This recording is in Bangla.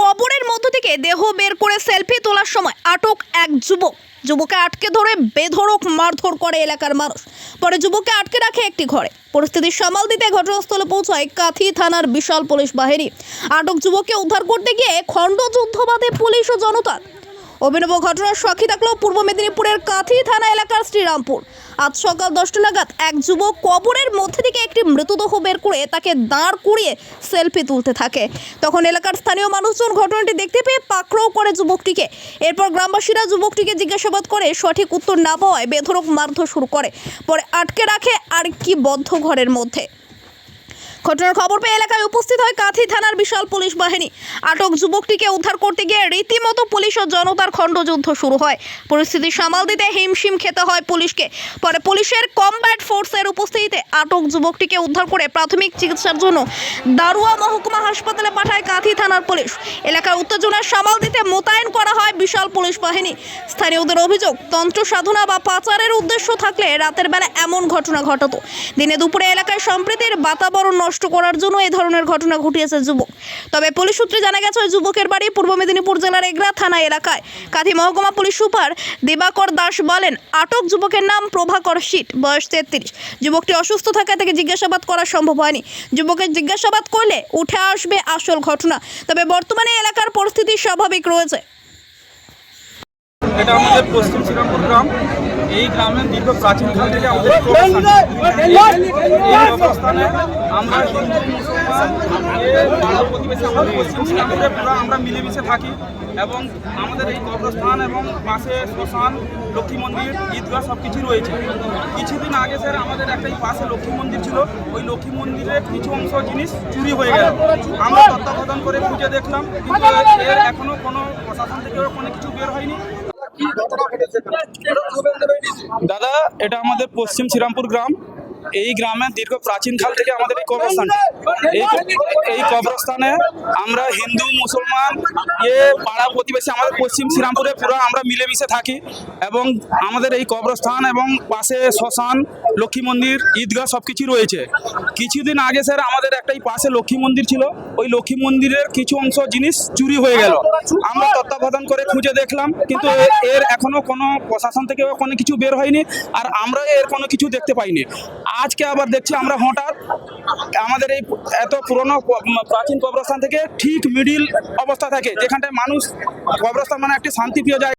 কবরের মধ্য থেকে দেহ বের করে সেলফি তোলার সময় আটক এক যুবক। যুবকে আটকে ধরে বেধরক মারধর করে এলাকার মানুষ। পরে যুবককে আটকে রাখে একটি ঘরে। পরিস্থিতি সামাল দিতে ঘটনাস্থলে পৌঁছায় কাথি থানার বিশাল পুলিশ বাহিনী। আটক যুবককে উদ্ধার করতে গিয়ে খণ্ডযুদ্ধ যুদ্ধবাদে পুলিশ ও জনতা অভিনব ঘটনার সাক্ষী থাকল পূর্ব মেদিনীপুরের কাথি থানা এলাকার শ্রীরামপুর। আজ সকাল দশটা নাগাদ এক যুবক কবরের মধ্যে থেকে একটি মৃতদেহ বের করে তাকে দাঁড় করিয়ে সেলফি তুলতে থাকে। তখন এলাকার স্থানীয় মানুষজন ঘটনাটি দেখতে পেয়ে পাকড়াও করে যুবকটিকে। এরপর গ্রামবাসীরা যুবকটিকে জিজ্ঞাসাবাদ করে সঠিক উত্তর না পাওয়ায় বেধড়ক মারধর শুরু করে। পরে আটকে রাখে আর কি বদ্ধ ঘরের মধ্যে। ঘটনার খবর পেয়ে এলাকায় উপস্থিত হয় কাঁথি থানার বিশাল পুলিশ বাহিনী। আটক যুবকটিকে উদ্ধার করতে গিয়ে রীতিমতো পুলিশ ও জনতার খণ্ডযুদ্ধ শুরু হয়। পরিস্থিতি সামাল দিতে হিমশিম খেতে হয় পুলিশকে। পরে পুলিশের কমব্যাট ফোর্সের উপস্থিতিতে আটক যুবকটিকে উদ্ধার করে প্রাথমিক চিকিৎসার জন্য দারুয়া মহকুমা হাসপাতালে পাঠায় কাঁথি থানার পুলিশ। এলাকার উত্তেজনা সামাল দিতে মোতায়েন করা হয় বিশাল পুলিশ বাহিনী। স্থানীয়দের অভিযোগ, তন্ত্র সাধনা বা পাচারের উদ্দেশ্য থাকলে রাতের বেলা এমন ঘটনা ঘটাতো। দিনে দুপুরে এলাকায় সম্প্রীতির বাতাবরণ নষ্ট করার জন্য এই ধরনের ঘটনা ঘটিয়েছে যুবক। তবে পুলিশ সূত্রে জানা গেছে যুবকের বাড়ি পূর্ব মেদিনীপুর জেলার এগরা থানা এলাকায়। কাঁথি মহকুমা পুলিশ সুপার দিবাকর দাস বলেন, আটক যুবকের নাম প্রভাকর শীত, বয়স তেত্রিশ। যুবকটি অসুস্থ থাকায় তাকে জিজ্ঞাসাবাদ করা সম্ভব হয়নি। যুবকের জিজ্ঞাসাবাদ করলে উঠে আসবে আসল ঘটনা। তবে বর্তমানে এলাকার পরিস্থিতি স্বাভাবিক রয়েছে। এটা আমাদের পশ্চিম শ্রীরামপুর গ্রাম। এই গ্রামের দীর্ঘ প্রাচীনকাল থেকে আমাদের। এই- অবস্থানে আমরা আমাদের পশ্চিম আমরা মিলেমিশে থাকি এবং আমাদের এই কবরস্থান এবং পাশে শ্মশান, লক্ষ্মী মন্দির, ঈদগাহ সব কিছু রয়েছে। কিছুদিন আগে স্যার আমাদের একটা পাশে লক্ষ্মী মন্দির ছিল। ওই লক্ষ্মী মন্দিরের কিছু অংশ জিনিস চুরি হয়ে গেল। আমরা তত্ত্বাবধান করে খুঁজে দেখলাম, কিন্তু এর এখনও কোনো প্রশাসন থেকে কোনো কিছু বের হয়নি। দাদা, এটা আমাদের পশ্চিম শ্রীরামপুর গ্রাম। এই গ্রামে দীর্ঘ প্রাচীনকাল থেকে আমাদের এই কবরস্থান। এই এই কবরস্থানে আমরা হিন্দু, মুসলমান, এ পাড়া প্রতিবেশী আমাদের পশ্চিম শ্রীরামপুরে পুরো আমরা মিলেমিশে থাকি এবং আমাদের এই কবরস্থান এবং পাশে শ্মশান, লক্ষ্মী মন্দির, ঈদগাহ সব কিছু রয়েছে। কিছুদিন আগে স্যার আমাদের একটা এই পাশে লক্ষ্মী মন্দির ছিল। ওই লক্ষ্মী মন্দিরের কিছু অংশ জিনিস চুরি হয়ে গেল। আমরা তত্ত্বাবধান করে খুঁজে দেখলাম, কিন্তু এর এখনও কোনো প্রশাসন থেকে কোনো কিছু বের হয়নি, আর আমরা এর কোনো কিছু দেখতে পাইনি। আজকে আবার দেখছি আমরা হঠাৎ আমাদের এই এত পুরনো প্রাচীন কবরস্থান থেকে ঠিক মিডিল অবস্থা থাকে, যেখানটায় মানুষ কবরস্থান মানে একটি শান্তিপ্রিয় জায়গা।